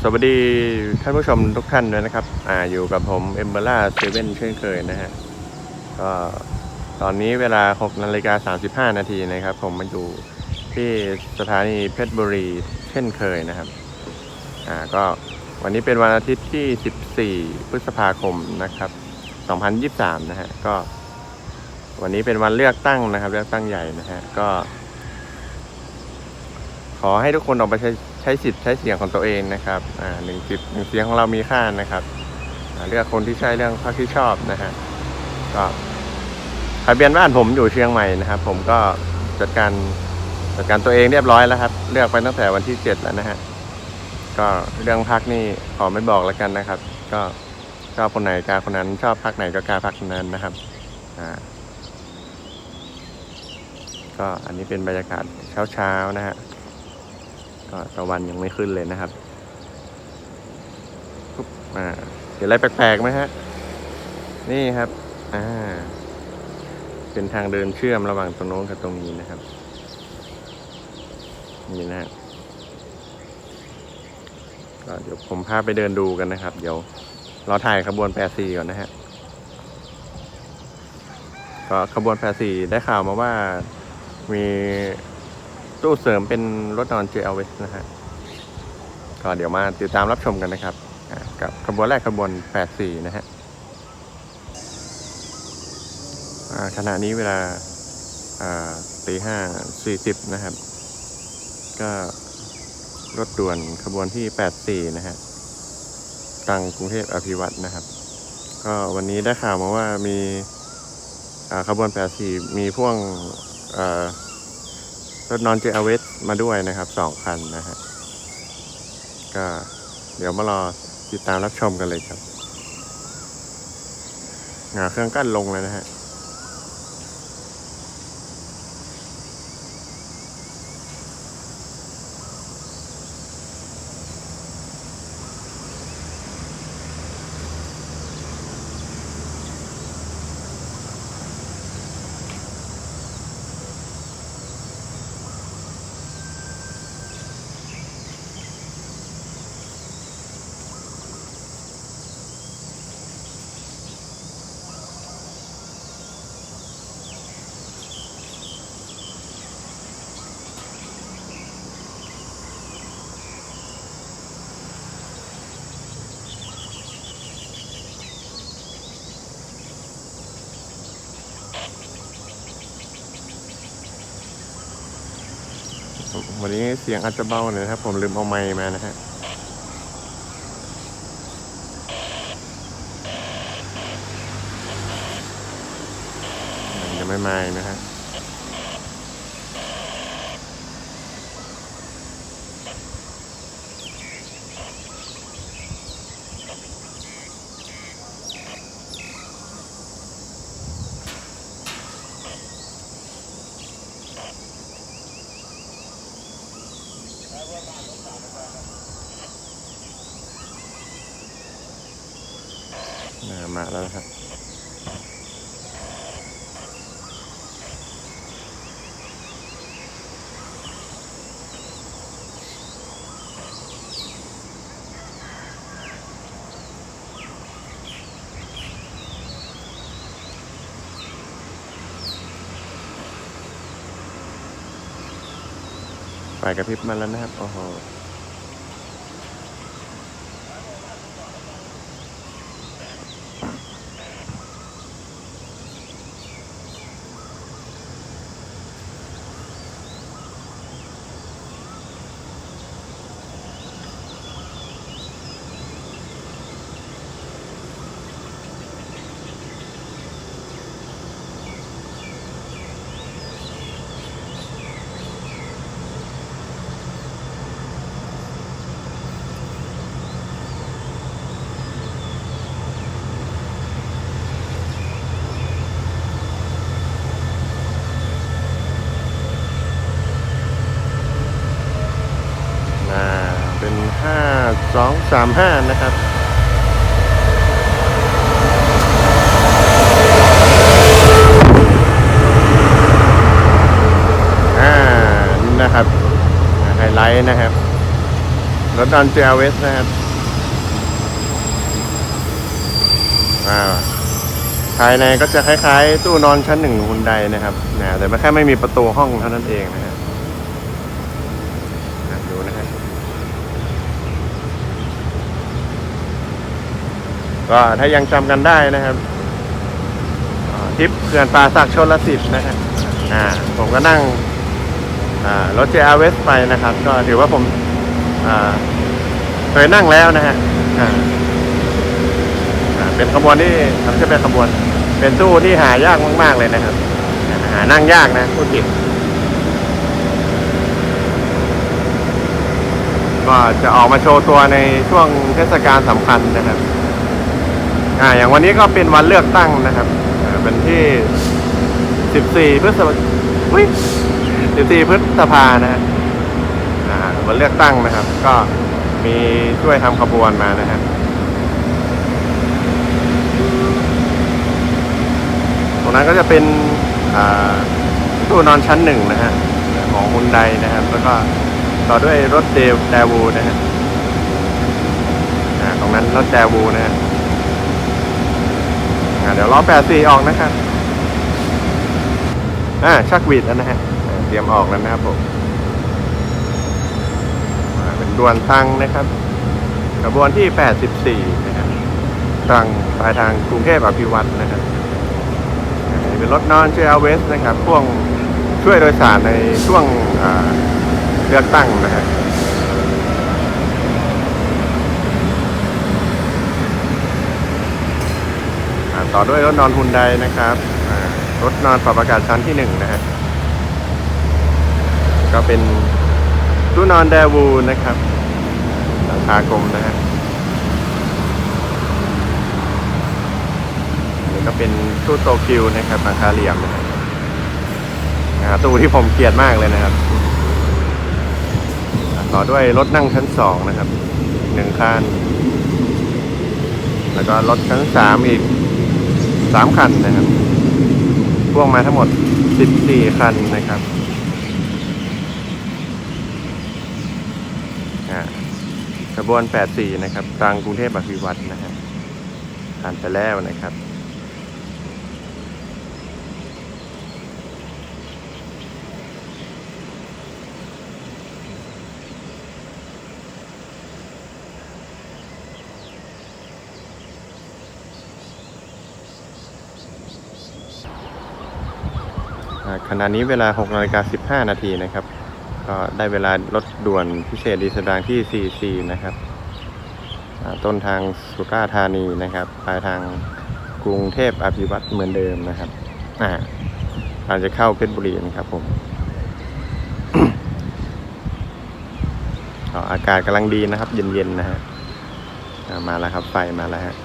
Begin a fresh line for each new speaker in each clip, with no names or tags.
สวัสดีท่านผู้ชมทุกท่านด้วยนะครับอ่าอยู่กับผมเอมเบล่าเซเว่นเช่นเคยนะฮะก็ตอนนี้เวลา6นาฬิกา35 นาทีนะครับ ผมมาอยู่ที่สถานีเพชรบุรีเช่นเคยนะครับอ่าก็วันนี้เป็นวันอาทิตย์ที่ 14 พฤษภาคมนะครับ 2023 นะฮะก็ วันนี้เป็นวันเลือกตั้งนะครับ เลือกตั้งใหญ่นะฮะก็ ขอให้ทุกคนออกไปใช้ใช้สิทธิ์ใช้เสียงของตัวเองนะครับอ่าหนึ่งสิทธิ์หนึ่งเสียงของเรามีค่านะครับเลือกคนที่ใช่เรื่องพรรคที่ชอบนะฮะก็ทะเบียนบ้านผมอยู่เชียงใหม่นะครับ ผมก็จัดการจัดการตัวเองเรียบร้อยแล้วครับ เลือกไปตั้งแต่วันที่เจ็ดแล้วนะฮะก็เรื่องพักนี่ขอไม่บอกแล้วกันนะครับ ก็ชอบคนไหนกาคนนั้น ชอบพักไหนก็กาพักนั้นนะครับอ่าก็อันนี้เป็นบรรยากาศเช้าๆนะฮะ ก็ตะวันยังไม่ขึ้นเลยนะครับปุ๊บอ่าเห็นอะไรแปลกๆไหมฮะ นี่ครับ อ่า เป็นทางเดินเชื่อมระหว่างตรงโน้นกับตรงนี้นะครับ นี่นะฮะก็เดี๋ยวผมพาไปเดินดูกันนะครับ เดี๋ยวเราถ่ายขบวนแปรซีก่อนนะฮะก็ขบวนแปรซีได้ข่าวมาว่ามี ตู้เสริมเป็นรถนอน JLV นะฮะ ก็เดี๋ยวมาติดตามรับชมกันนะครับ กับขบวนแรกขบวน 84 นะฮะขณะนี้เวลาตีห้าสี่สิบนะครับ ก็รถด่วนขบวนที่ 84 นะฮะตังกรุงเทพอภิวัตนะครับ ก็วันนี้ได้ข่าวมาว่ามีขบวน 84 มีพ่วง รถนอนเจอเวสมาด้วยนะครับสองคันนะฮะก็เดี๋ยวมารอติดตามรับชมกันเลยครับงาเครื่องกั้นลงเลยนะฮะ วันนี้เสียงอาจจะเบาหน่อยนะครับผมลืมเอาไม้มานะฮะยังไม่ไม้นะฮะ ไฟกระพริบมาแล้วนะครับ โอ้โห สามห้านะครับนะครับไฮไลท์นะครับรถดอนเจลเวสนะครับภายในก็จะคล้ายๆ ตู้นอนชั้นหนึ่งคุณใดนะครับแต่แค่ไม่มีประตูห้องเท่านั้นเองนะครับ ก็ถ้ายังจำกันได้นะครับทริปเขื่อนป่าสักชนละสิทธ์นะฮะอ่าผมก็นั่งอ่ารถ JRS ไปนะครับ ก็ถือว่าผมเคยนั่งแล้วนะฮะเป็นขบวนที่ไม่ใช่เป็นขบวน เป็นตู้ที่หายากมาก ๆ เลยนะครับ หานั่งยากนะพูดผิดก็จะออกมาโชว์ตัวในช่วงเทศกาลสำคัญนะครับ อ่าอย่างวันนี้ก็เป็นวันเลือกตั้งนะครับอ่าเป็นที่ 14 พฤษภาคม14 พฤษภานะฮะอ่าวันเลือกตั้งนะครับ ก็มีช่วยทำขบวนมานะฮะตรงนั้นก็จะเป็นอ่าตู้นอนชั้นหนึ่งนะฮะของฮุนไดนะครับ แล้วก็ต่อด้วยรถเดวแดวูนะฮะอ่าตรงนั้นรถแดวูนะฮะ เดี๋ยวล้อแปดสี่ออกนะครับอ่าชักวีดแล้วนะฮะเตรียมออกแล้วนะครับผมเป็นดวนทางนะครับกระบวนที่ 84 นะครับทางปลายทางกรุงเทพอภิวัตรนะครับเป็นรถนอนเชลเวสนะครับพ่วงช่วยโดยสารในช่วงเลือกตั้งนะฮะอ่ ต่อด้วยรถนอนฮุนไดนะครับรถนอนปรับอากาศชั้นที่หนึ่งนะฮะก็เป็นตู้นอนแดวูนะครับราคากลมนะฮะอันนี้ก็เป็นตู้โตคิวนะครับราคาเหลี่ยมนะครับตู้ที่ผมเกลียดมากเลยนะครับ ต่อด้วยรถนั่งชั้นสองนะครับหนึ่งคันแล้วก็รถชั้นสามอีก สามคันนะครับพ่วงมาทั้งหมดสิบสี่คันนะครับอ่าขบวน 84 นะครับทางกรุงเทพอภิวัตรนะฮะผ่านไปแล้วนะครับ ขณะนี้เวลา6นาฬิกา15 นาทีนะครับ ก็ได้เวลารถด่วนพิเศษดีสดางที่ 44 นะครับ ต้นทางสุราษฎร์ธานีนะครับ ปลายทางกรุงเทพอภิวัตเหมือนเดิมนะครับ อ่าเราจะเข้าเพชรบุรีนะครับผมอากาศกำลังดีนะครับ เย็นๆนะฮะมาแล้วครับไฟมาแล้วฮะ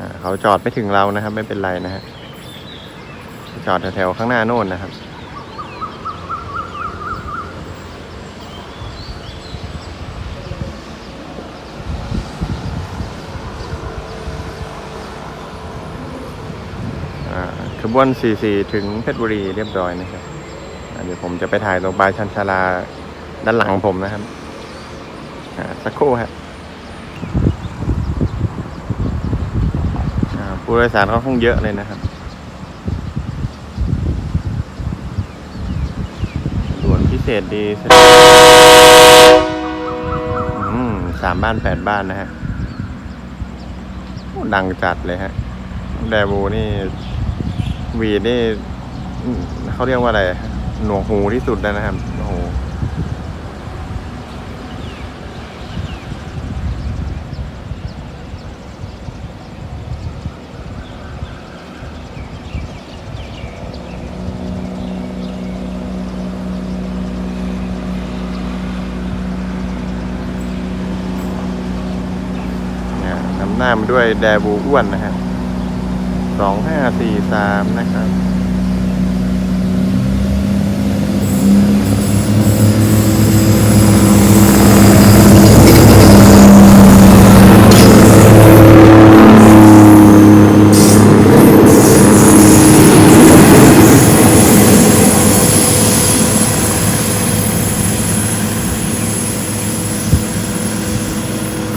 อ่า เขาจอดไม่ถึงเรานะครับ ไม่เป็นไรนะฮะจอดแถวๆข้างหน้าโน่นนะครับขบวน 44 ถึงเพชรบุรีเรียบร้อยนะครับเดี๋ยวผมจะไปถ่ายตรงปลายชันชาลาด้านหลังผมนะครับสักครู่ครับ อ่า ผู้โดยสารก็คงเยอะเลยนะครับด่วนพิเศษดีสามบ้านแปดบ้านนะฮะดังจัดเลยฮะแดบูนี่วีนี่เขาเรียกว่าอะไร หนวกหูที่สุดแล้วนะครับโอ้โห เนี่ยนำหน้ามาด้วยแดบูอ้วนนะฮะสองห้าสี่สามนะครับ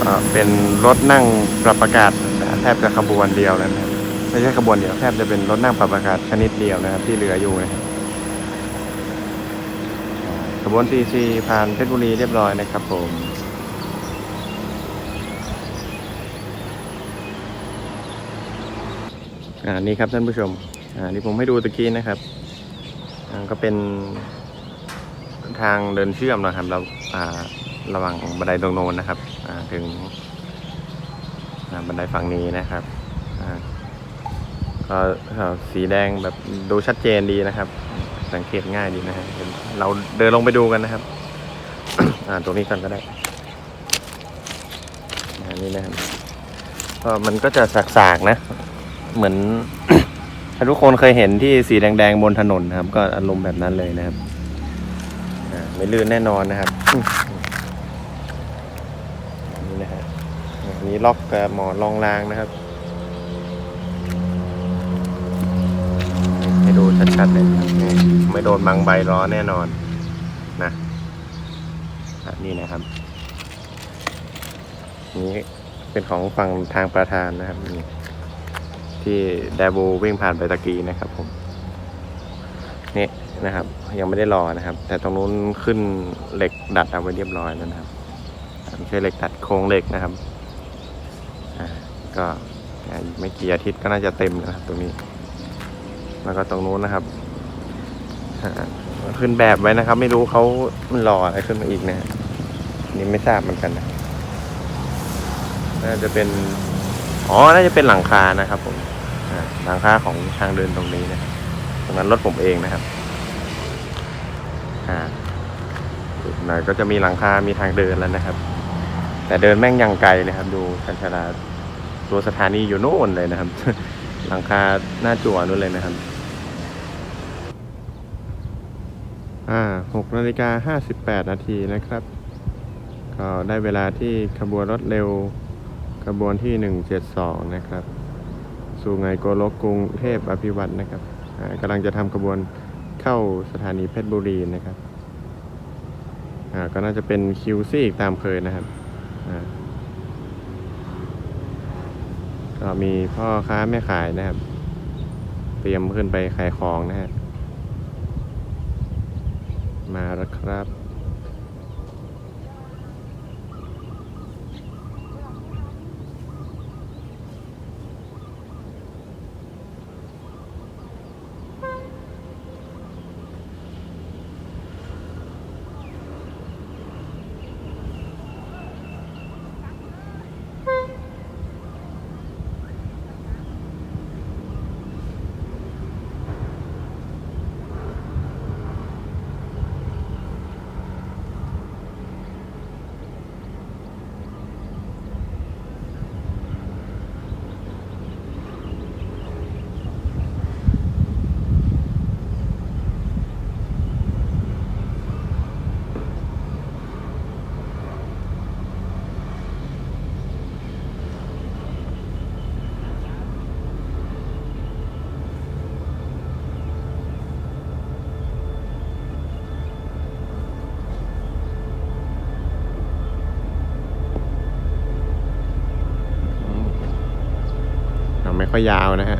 ก็เป็น รถนั่งปรับอากาศแทบจะขบวนเดียวแล้วนะครับไม่ใช่ขบวนเดียวแทบจะเป็นรถนั่งปรับอากาศชนิดเดียวนะครับ ที่เหลืออยู่นะครับขบวน CC ผ่านเพชรบุรีเรียบร้อยนะครับผมอ่านี่ครับท่านผู้ชมอ่านี่ผมให้ดูตะกี้นะครับอ่าก็เป็นทางเดินเชื่อมนะครับเราอ่าระหว่างบันไดตรงโน้นนะครับอ่าถึง บันไดฝั่งนี้นะครับก็สีแดงแบบดูชัดเจนดีนะครับ สังเกตง่ายดีนะฮะเราเดินลงไปดูกันนะครับตรงนี้ก่อนก็ได้อันนี้นะครับก็มันก็จะสากๆนะ เหมือนถ้าทุกคนเคยเห็นที่สีแดงๆบนถนนนะครับ ก็อารมณ์แบบนั้นเลยนะครับไม่ลื่นแน่นอนนะครับอันนี่นะฮะอั นี้ล็อกกับหมอนรองรางนะครับ ให้ดูชัดๆเลยนะครับนี่ไม่โดนบังใบล้อแน่นอนนะนี่นะครับ นี่เป็นของฝั่งทางประธานนะครับนี่ที่แดบูวิ่งผ่านไปตะกี้นะครับผมนี่นะครับ ยังไม่ได้รอนะครับ แต่ตรงนู้นขึ้นเหล็กดัดเอาไว้เรียบร้อยแล้วนะครับไม่ใช่เหล็กดัดโครงเหล็กนะครับ ก็อีกไม่กี่อาทิตย์ก็น่าจะเต็มนะครับตรงนี้ แล้วก็ตรงนู้นนะครับขึ้นแบบไว้นะครับ ไม่รู้เขามันรออะไรขึ้นมาอีกนะนี่ไม่ทราบเหมือนกันนะน่าจะเป็นอ๋อน่าจะเป็นหลังคานะครับผมหลังคาของทางเดินตรงนี้นะตรงนั้นรถผมเองนะครับอ่าอีกหน่อยก็จะมีหลังคา มีทางเดินแล้วนะครับ แต่เดินแม่งยังไกลเลยครับ ดูชันชาลา ตัวสถานีอยู่โน่นเลยนะครับ หลังคาหน้าจั่วนู่นเลยนะครับ อ่าหกนาฬิกาห้าสิบแปดนาทีนะครับ ก็ได้เวลาที่ขบวนรถเร็วขบวนที่172นะครับ สู่ไงโกลกกรุงเทพอภิวัตนะครับอ่ากำลังจะทำขบวนเข้าสถานีเพชรบุรีนะครับ อ่า ก็น่าจะเป็นคิวซี่อีกตามเคยนะครับ อ่า ก็มีพ่อค้าแม่ขายนะครับ เตรียมขึ้นไปขายของนะฮะมาแล้วครับ ค่อยยาวนะฮะ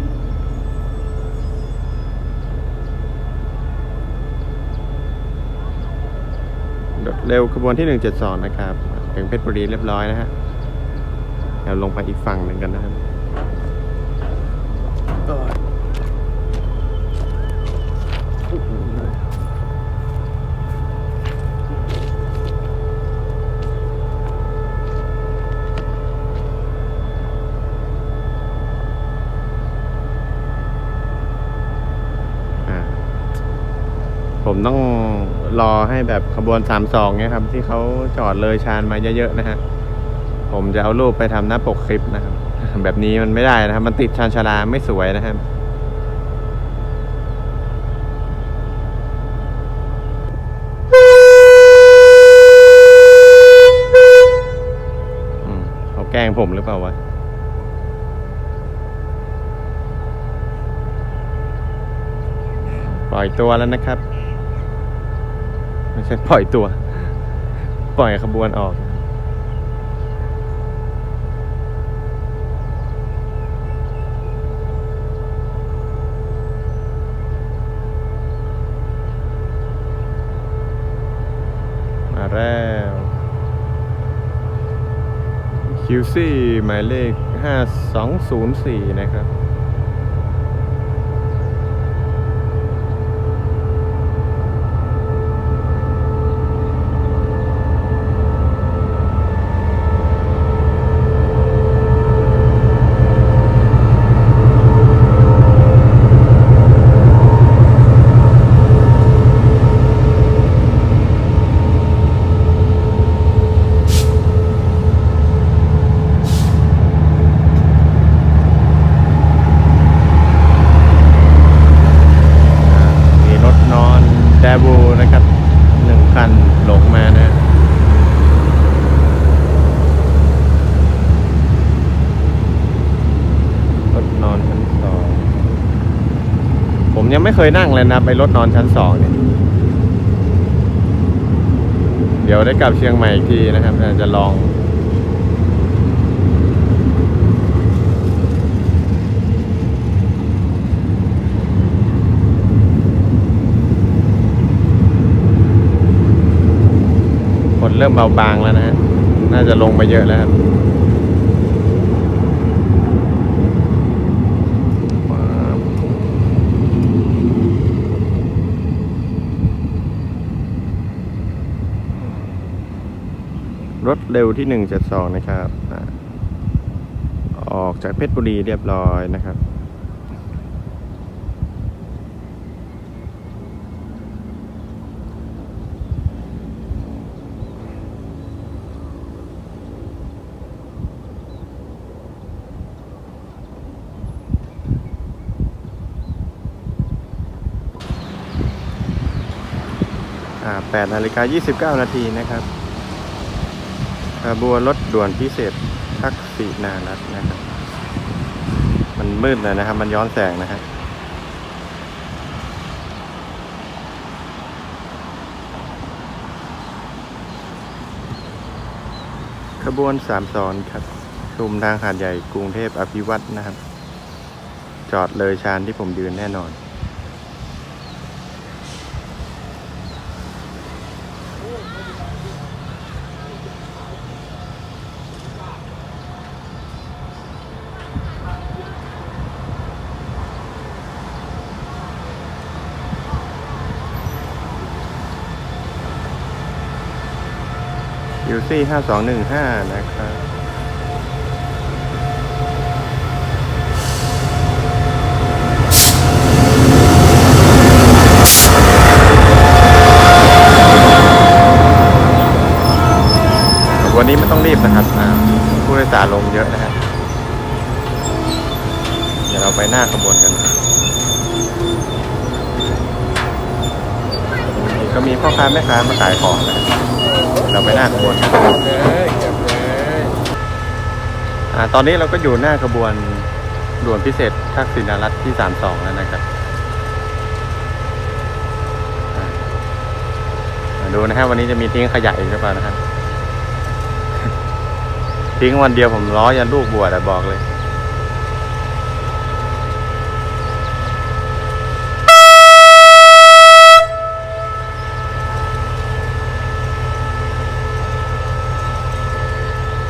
เร็วขบวนที่ 172 นะครับ ถึงเพชรบุรีเรียบร้อยนะฮะเดี๋ยวลงไปอีกฝั่งหนึ่งกันนะครับ ต้องรอให้แบบขบวน 32เนี่ยครับ ที่เขาจอดเลยชานมาเยอะๆนะฮะผมจะเอารูปไปทำหน้าปกคลิปนะครับ แบบนี้มันไม่ได้นะครับ มันติดชานชาลาไม่สวยนะครับเขาแกล้งผมหรือเปล่าวะปล่อยตัวแล้วนะครับ ไม่ใช่ปล่อยตัว ปล่อยขบวนออก มาแล้ว QC หมายเลข 5204 นะครับ อ่ามีรถนอนแดบูนะครับหนึ่งคันหลงมานะ รถนอนชั้นสอง ผม ยังไม่เคยนั่งเลยนะไปรถนอนชั้นสองเนี่ย เดี๋ยวได้กลับเชียงใหม่อีกทีนะครับจจะลองคนเริ่มเบาบางแล้วนะฮะ น่าจะลงมาเยอะแล้วครับ รถเร็วที่หนึ่งเจ็ดสองนะครับ ออกจากเพชรบุรีเรียบร้อยนะครับอ่า8นาฬิกา29 นาทีนะครับ บวนรถด่วนพิเศษทักษินารัตน์นะครับ มันมืดเลยนะครับ มันย้อนแสงนะฮะขบวนสามสอนครับ ชุมทางหาดใหญ่กรุงเทพอภิวัตนะครับ จอดเลยชานที่ผมยืนแน่นอน ซี่ห้าสองหนึ่งห้านะครับวันนี้ไม่ต้องรีบนะครับอ่าผู้โดยสารลงเยอะนะฮะเดี๋ยวเราไปหน้าขบวนกันก็มีพ่อค้าแม่ค้ามาขายของนะครับ เราไปหน้าขบวน
เลยเก็บเลย
อ่าตอนนี้เราก็อยู่หน้าขบวนด่วนพิเศษทักษิณรัฐที่สามสองแล้วนะครับมาดูนะฮะวันนี้จะมีทิ้งขยะอีกหรือเปล่านะครับทิ้งวันเดียวผมล้อยันลูกบวชอะบอกเลย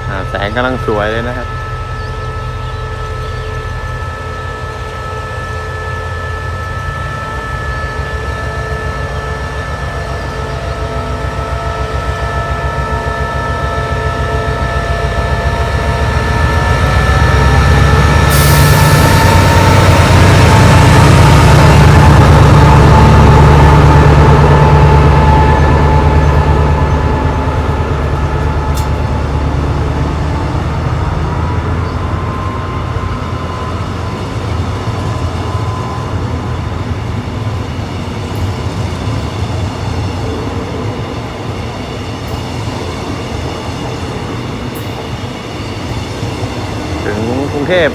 อ่า แสงกำลังสวยเลยนะครับ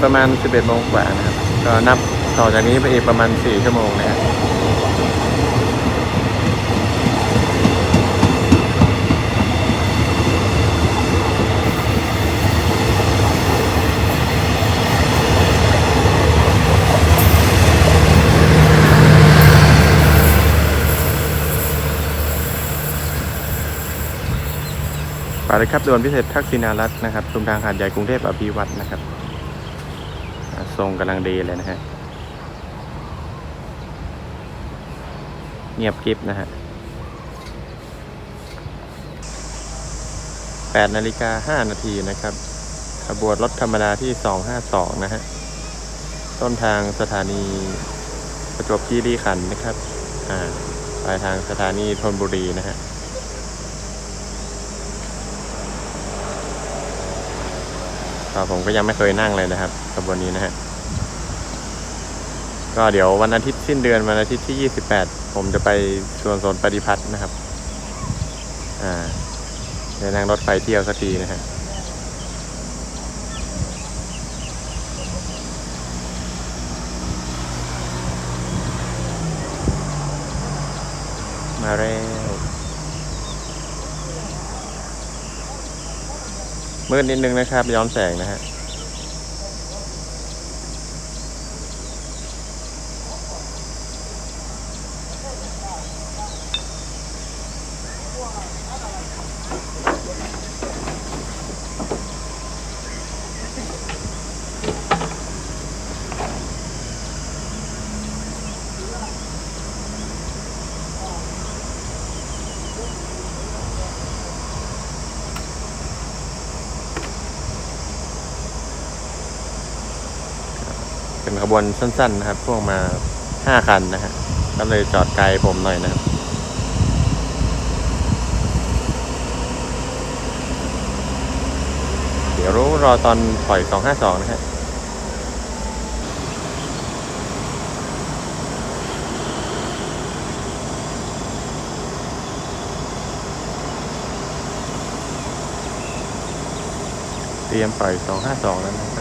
ประมาณ 11โมงกว่านะครับ ก็นับต่อจากนี้ไปอีกประมาณ 4 ชั่วโมงนะครับไปเลยครับด่วนพิเศษทักษิณารัตน์นะครับชุมทางหาดใหญ่กรุงเทพอภิวัตนะครับ ทรงกำลังดีเลยนะฮะ เงียบกริบนะฮะ8นาฬิกา5นาทีนะครับ ขบวนรถธรรมดาที่ 252 นะฮะ ต้นทางสถานีประจวบคีรีขันธ์นะครับ อ่า ปลายทางสถานีธนบุรีนะฮะ ก็ผมก็ยังไม่เคยนั่งเลยนะครับขบวนนี้นะฮะก็เดี๋ยววันอาทิตย์สิ้นเดือนวันอาทิตย์ที่ 28 ผมจะไปชวนโซนปฏิพัฒน์นะครับ อ่าเดี๋ยวนั่งรถไฟเที่ยวสักทีนะฮะมาแล้ว มืดนิดนึงนะครับ ย้อนแสงนะฮะ ขบวนสั้น ๆ นะครับพ่วงมาห้าคันนะฮะก็เลยจอดไกลผมหน่อยนะครับเดี๋ยวรู้รอตอนปล่อย 252 นะฮะเตรียมปล่อย 252 แล้วนะ